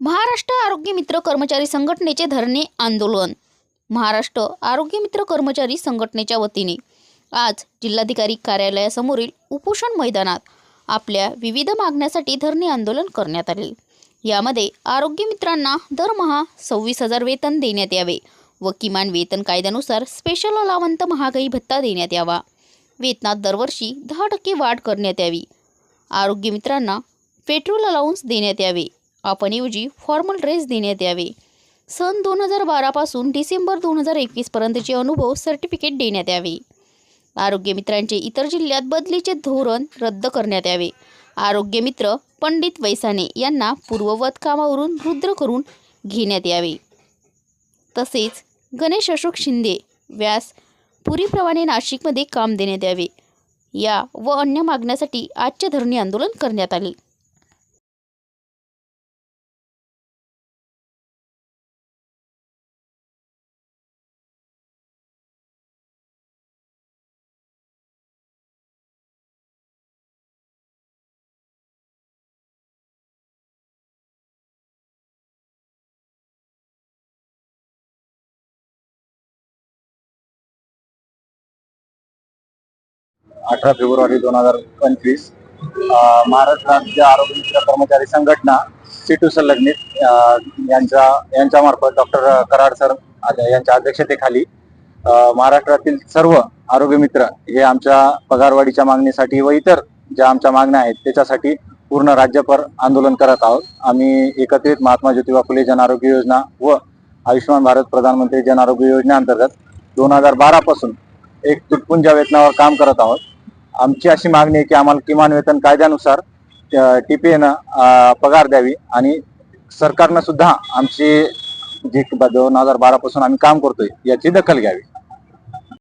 महाराष्ट्र आरोग्य मित्र कर्मचारी संघटनेचे धरणे आंदोलन. महाराष्ट्र आरोग्य मित्र कर्मचारी संघटनेच्या वतीने आज जिल्हाधिकारी कार्यालयासमोरील उपोषण मैदानात आपल्या विविध मागण्यासाठी धरणे आंदोलन करण्यात आले. यामध्ये आरोग्य मित्रांना दरमहा सव्वीस हजार वेतन देण्यात यावे व किमान वेतन कायद्यानुसार स्पेशल अलावंत महागाई भत्ता देण्यात यावा. वेतनात दरवर्षी दहा टक्के वाढ करण्यात यावी. आरोग्य मित्रांना पेट्रोल अलाउन्स देण्यात यावे. आपणऐवजी फॉर्मल ड्रेस देण्यात यावे. सन दोन हजार बारापासून डिसेंबर दोन हजार एकवीसपर्यंतचे अनुभव सर्टिफिकेट देण्यात यावे. आरोग्य मित्रांचे इतर जिल्ह्यात बदलीचे धोरण रद्द करण्यात यावे. आरोग्य मित्र पंडित वैसाने यांना पूर्ववत कामावरून रुद्र करून घेण्यात यावे. तसेच गणेश अशोक शिंदे व्यास पुरीप्रमाणे नाशिकमध्ये काम देण्यात यावे. या व अन्य मागण्यासाठी आजचे धरणे आंदोलन करण्यात आले. अठरा फेब्रुवारी दोन हजार पंचवीस महाराष्ट्र राज्य आरोग्य मित्र कर्मचारी संघटना सिटू संलग्नित यांच्या यांच्यामार्फत डॉक्टर कराड सर यांच्या अध्यक्षतेखाली महाराष्ट्रातील सर्व आरोग्य मित्र हे आमच्या पगारवाढीच्या मागणीसाठी व इतर ज्या आमच्या मागण्या आहेत त्याच्यासाठी पूर्ण राज्यभर आंदोलन करत आहोत. आम्ही एकत्रित महात्मा ज्योतिबा फुले जन आरोग्य योजना व आयुष्यमान भारत प्रधानमंत्री जन आरोग्य योजनेअंतर्गत दोन हजार बारापासून एक तुटपुंजा वेतनावर काम करत आहोत. आमची अशी मागणी आहे की आम्हाला किमान वेतन कायद्यानुसार टीपीएनं पगार द्यावी आणि सरकारनं सुद्धा आमची जी दोन हजार बारा पासून आम्ही काम करतोय याची दखल घ्यावी.